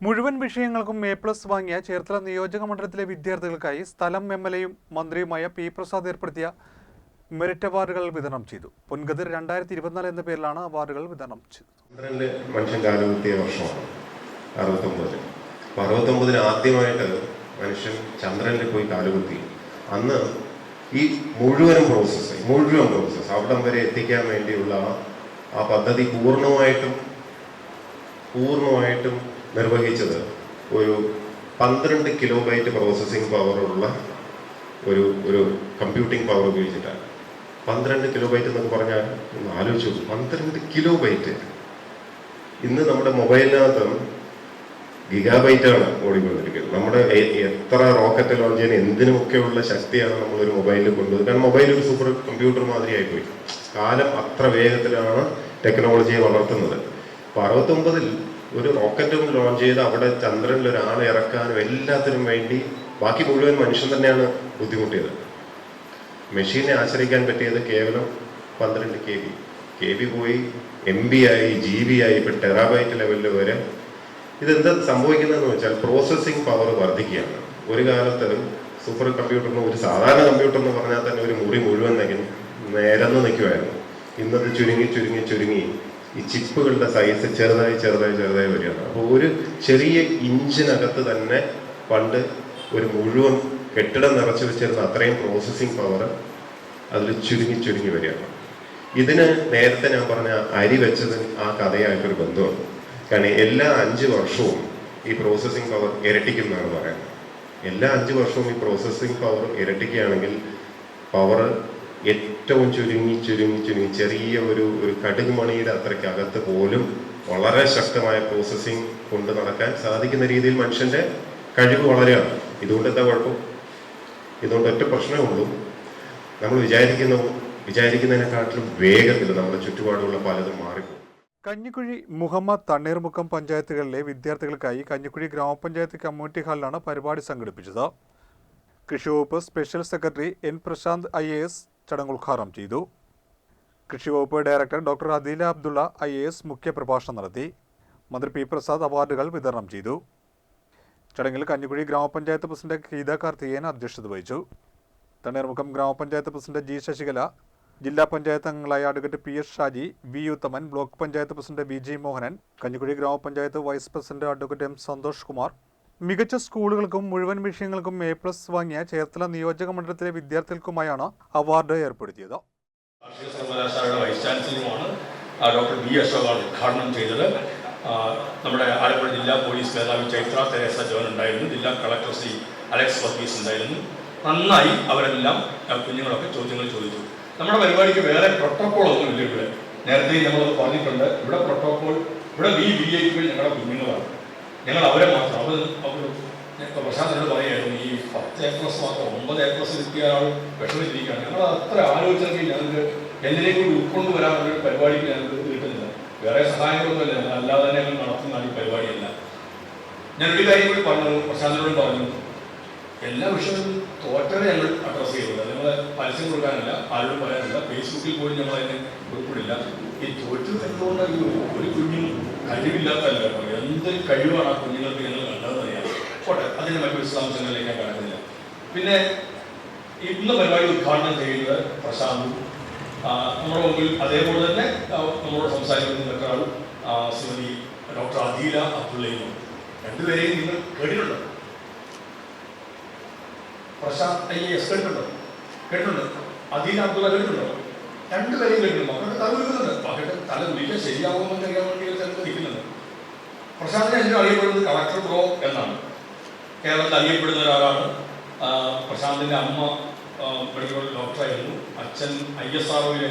മുഴുവൻ വിഷയങ്ങൾക്കും A plus വാങ്ങിയ ചേർത്തല നിയോജക മണ്ഡലത്തിലെ വിദ്യാർത്ഥികൾക്കായി സ്ഥലം എം എൽ എയും മന്ത്രിയുമായ പി പ്രസാദ് ഏർപ്പെടുത്തിയ മെറിറ്റ് അവാർഡുകൾ വിതരണം ചെയ്തു. പൊൻഗതിർ രണ്ടായിരത്തി ഇരുപത്തിനാല് എന്ന പേരിലാണ് അവാർഡുകൾ വിതരണം ചെയ്തത്. മനുഷ്യൻ കാലുകുത്തിയ വർഷമാണ് അറുപത്തൊമ്പതിൽ അപ്പൊ അറുപത്തൊമ്പതിൽ ആദ്യമായിട്ട് മനുഷ്യൻ ചന്ദ്രനിൽ പോയി കാലുകുത്തി. അന്ന് ഈ മുഴുവൻ പ്രോസസ്സ് മുഴുവൻ പ്രോസസ്സ് അവിടം വരെ എത്തിക്കാൻ വേണ്ടിയുള്ള ആ പദ്ധതി പൂർണമായിട്ടും പൂർണമായിട്ടും നിർവഹിച്ചത് ഒരു പന്ത്രണ്ട് കിലോ ബൈറ്റ് പ്രോസസ്സിംഗ് പവറുള്ള ഒരു ഒരു കമ്പ്യൂട്ടിംഗ് പവർ ഉപയോഗിച്ചിട്ടാണ്. പന്ത്രണ്ട് കിലോ ബൈറ്റ് എന്നൊക്കെ പറഞ്ഞാൽ ഒന്ന് ആലോചിച്ചു. പന്ത്രണ്ട് കിലോ ബൈറ്റ് ഇന്ന് നമ്മുടെ മൊബൈലിനകത്ത് ഗിഗാബൈറ്റാണ് ഓടിക്കൊണ്ടിരിക്കുന്നത്. നമ്മുടെ എത്ര റോക്കറ്റ് ലോഞ്ച് ചെയ്യാൻ എന്തിനുമൊക്കെയുള്ള ശക്തിയാണ് നമ്മളൊരു മൊബൈലിൽ കൊണ്ടുപോകുന്നത് കാരണം മൊബൈൽ ഒരു സൂപ്പർ കമ്പ്യൂട്ടർ മാതിരിയായി പോയി കാലം അത്ര വേഗത്തിലാണ് ടെക്നോളജിയെ വളർത്തുന്നത്. അപ്പൊ അറുപത്തൊമ്പതിൽ ഒരു റോക്കറ്റ് ഒന്ന് ലോഞ്ച് ചെയ്ത് അവിടെ ചന്ദ്രനിൽ ഒരാൾ ഇറക്കാനും എല്ലാത്തിനും വേണ്ടി ബാക്കി മുഴുവൻ മനുഷ്യൻ തന്നെയാണ് ബുദ്ധിമുട്ടിയത്. മെഷീനെ ആശ്രയിക്കാൻ പറ്റിയത് കേവലം പന്ത്രണ്ട് കെ ബി കെ ബി പോയി എം ബി ആയി ജി ബി ആയി ഇപ്പൊ ടെറാബൈറ്റ് ലെവലിൽ വരെ. ഇതെന്താ സംഭവിക്കുന്നതെന്ന് വെച്ചാൽ പ്രോസസ്സിംഗ് പവർ വർദ്ധിക്കുകയാണ്. ഒരു കാലത്തിലും സൂപ്പർ കമ്പ്യൂട്ടറിന് ഒരു സാധാരണ കമ്പ്യൂട്ടർ എന്ന് പറഞ്ഞാൽ തന്നെ ഒരു മുറി മുഴുവൻ നിരന്ന് നിൽക്കുമായിരുന്നു ഇന്നത് ചുരുങ്ങി ചുരുങ്ങി ചുരുങ്ങി. ഈ ചിപ്പുകളുടെ സൈസ് ചെറുതായി ചെറുതായി ചെറുതായി വരികയാണ്. അപ്പോൾ ഒരു ചെറിയ ഇഞ്ചിനകത്ത് തന്നെ പണ്ട് ഒരു മുഴുവൻ കെട്ടിടം നിറച്ചു വെച്ചിരുന്ന അത്രയും പ്രോസസ്സിംഗ് പവർ അതിൽ ചുരുങ്ങി ചുരുങ്ങി വരികയാണ്. ഇതിന് നേരത്തെ ഞാൻ പറഞ്ഞ അരി വെച്ചത് ആ കഥയായിട്ടൊരു ബന്ധമുണ്ട് കാരണം എല്ലാ അഞ്ച് വർഷവും ഈ പ്രോസസ്സിംഗ് പവർ ഇരട്ടിക്കുന്നതാണ് പറയുന്നത്. എല്ലാ അഞ്ച് വർഷവും ഈ പ്രോസസ്സിംഗ് പവർ ഇരട്ടിക്കുകയാണെങ്കിൽ പവർ ഏറ്റവും ചുരുങ്ങി ചുരുങ്ങി ചുരുങ്ങി ചെറിയ ഒരു ഒരു കടുക് മണിയുടെ അത്രയ്ക്കകത്ത് പോലും വളരെ ശക്തമായ പ്രോസസ്സിങ് കൊണ്ട് നടക്കാൻ സാധിക്കുന്ന രീതിയിൽ മനുഷ്യന്റെ കഴിവ് വളരെയാണ്. ഇതുകൊണ്ട് എന്താ കുഴപ്പം? ഇതുകൊണ്ട് ഒറ്റ പ്രശ്നമേ ഉള്ളൂ. നമ്മൾ വിചാരിക്കുന്ന വിചാരിക്കുന്നതിനെക്കാട്ടിലും വേഗത്തിൽ നമ്മുടെ ചുറ്റുപാടുള്ള പലതും മാറിപ്പോകും. കഞ്ഞിക്കുഴി മുഹമ്മദ് തണ്ണീർമുക്കം പഞ്ചായത്തുകളിലെ വിദ്യാർത്ഥികൾക്കായി കഞ്ഞിക്കുഴി ഗ്രാമപഞ്ചായത്ത് കമ്മ്യൂണിറ്റി ഹാളിലാണ് പരിപാടി സംഘടിപ്പിച്ചത്. കൃഷി വകുപ്പ് special secretary N Prashanth I A S ചടങ്ങ് ഉദ്ഘാടനം ചെയ്തു. കൃഷി വകുപ്പ് director doctor Adeela Abdulla I A S മുഖ്യപ്രഭാഷണം നടത്തി. മന്ത്രി പി പ്രസാദ് അവാർഡുകൾ വിതരണം ചെയ്തു. ചടങ്ങിൽ കഞ്ഞിക്കുഴി ഗ്രാമപഞ്ചായത്ത് പ്രസിഡന്റ് ഗീത കാർത്തികേയൻ അധ്യക്ഷത വഹിച്ചു. തണ്ണീർമുഖം ഗ്രാമപഞ്ചായത്ത് പ്രസിഡന്റ് ജി ശശികല ജില്ലാ പഞ്ചായത്ത് അംഗങ്ങളായ advocate P S Shaji V Uthaman block panchayat president B G Mohanan Kanjikuzhi ഗ്രാമപഞ്ചായത്ത് vice president advocate M Santhosh Kumar മികച്ച സ്കൂളുകൾക്കും മുഴുവൻ വിഷയങ്ങൾക്കും എ പ്ലസ് വാങ്ങിയ ചേർത്തല നിയോജക മണ്ഡലത്തിലെ വിദ്യാർത്ഥികൾക്കുമായാണ് അവാർഡ് ഏർപ്പെടുത്തിയത്. കാർഷിക ഡോക്ടർ ബി അശോകാണ് ഉദ്ഘാടനം ചെയ്തത്. നമ്മുടെ ആലപ്പുഴ ജില്ലാ പോലീസ് മേധാവി ചൈത്ര തെരേസ ജോൻ ഉണ്ടായിരുന്നു. ജില്ലാ കളക്ടർ ശ്രീ അലക്സ് വർഗീസ് ഉണ്ടായിരുന്നു. നന്നായി അവരെല്ലാം കുഞ്ഞുങ്ങളൊക്കെ ചോദ്യങ്ങൾ ചോദിച്ചു. നമ്മുടെ പരിപാടിക്ക് വേറെ പ്രോട്ടോകോൾ ഒന്നും ഇല്ല ഇവിടെ. നേരത്തെ നമ്മൾ പറഞ്ഞിട്ടുണ്ട്. ഇവിടെ പ്രോട്ടോകോൾ ഇവിടെ ബി ഐ പി ഞങ്ങളുടെ കുഞ്ഞുങ്ങളാണ്. ഞങ്ങൾ അവരെ മാത്രം അവർ അവർ പ്രശാന്തനോട് പറയായിരുന്നു ഈ പത്ത് എ പ്ലസ് മാത്രം ഒമ്പത് എ പ്ലസ് കിട്ടിയ ആൾ വിഷമിച്ചിരിക്കുകയാണ്. ഞങ്ങൾ അത്ര ആലോചിച്ചെങ്കിൽ ഞങ്ങൾക്ക് എന്തിനേയും കൂടി ഉൾക്കൊണ്ട് വരാനുള്ള ഒരു പരിപാടിക്ക് ഞങ്ങൾക്ക് കിട്ടുന്നില്ല. വേറെ സഹായങ്ങളൊന്നുമില്ല. ഞങ്ങൾ അല്ലാതെ തന്നെ ഞങ്ങൾ നടത്തുന്ന ഈ പരിപാടിയല്ല. ഞാൻ ഒരു കാര്യം കൂടി പറഞ്ഞു പ്രശാന്തനോട് പറഞ്ഞു. എല്ലാ വിഷയവും തോറ്റവരെ ഞങ്ങൾ അഡ്രസ് ചെയ്യുന്നത് നമ്മൾ പരസ്യം കൊടുക്കാനല്ല ആരോടും പറയാനില്ല. ഫേസ്ബുക്കിൽ പോലും ഞങ്ങൾ അതിനെ ഉൾപ്പെടില്ല ഈ തോറ്റു എന്തുകൊണ്ട് ഈ ഒരു കുഞ്ഞും കഴിവില്ലാത്തല്ല കേട്ടോ എന്ത് കഴിവാണ് ആ കുഞ്ഞുങ്ങൾക്ക് ഞങ്ങൾ കണ്ടതെന്ന് അറിയാം. പോട്ടെ അതിന് മറ്റു വിശദാംശങ്ങളിലേക്ക് ഞാൻ കടക്കുന്നില്ല. പിന്നെ ഇന്ന് പരിപാടി ഉദ്ഘാടനം ചെയ്യുന്നത് പ്രശാന്തും നമ്മുടെ മുമ്പിൽ അതേപോലെ തന്നെ നമ്മളോട് സംസാരിക്കുന്ന മറ്റൊരാൾ ശ്രീമതി ഡോക്ടർ അദീല അബ്ദുള്ളയും. രണ്ടുപേരെയും നിങ്ങൾ കേട്ടിട്ടുണ്ടോ? പ്രശാന്ത് ഐ എസ് കേട്ടിട്ടുണ്ടോ? കേട്ടിട്ടുണ്ട്. അദീല അബ്ദുള്ള കേട്ടിട്ടുണ്ടോ? രണ്ടുപേരെയും കേട്ടിട്ടുണ്ട്. മക്കളുടെ തല മക്കളുടെ തല വിളിക്കാൻ ശരിയാവുമെന്ന് അറിയാൻ വേണ്ടി പ്രശാന്തിനെ ശരിക്കും അറിയപ്പെടുന്നത്? കളക്ടർ പ്രോ എന്നാണ്. കേരളത്തിൽ അറിയപ്പെടുന്ന ഒരാളാണ്. പ്രശാന്തിന്റെ അമ്മ മെഡിക്കൽ ഡോക്ടറായിരുന്നു. അച്ഛൻ ഐ എസ് ആർഒയിലെ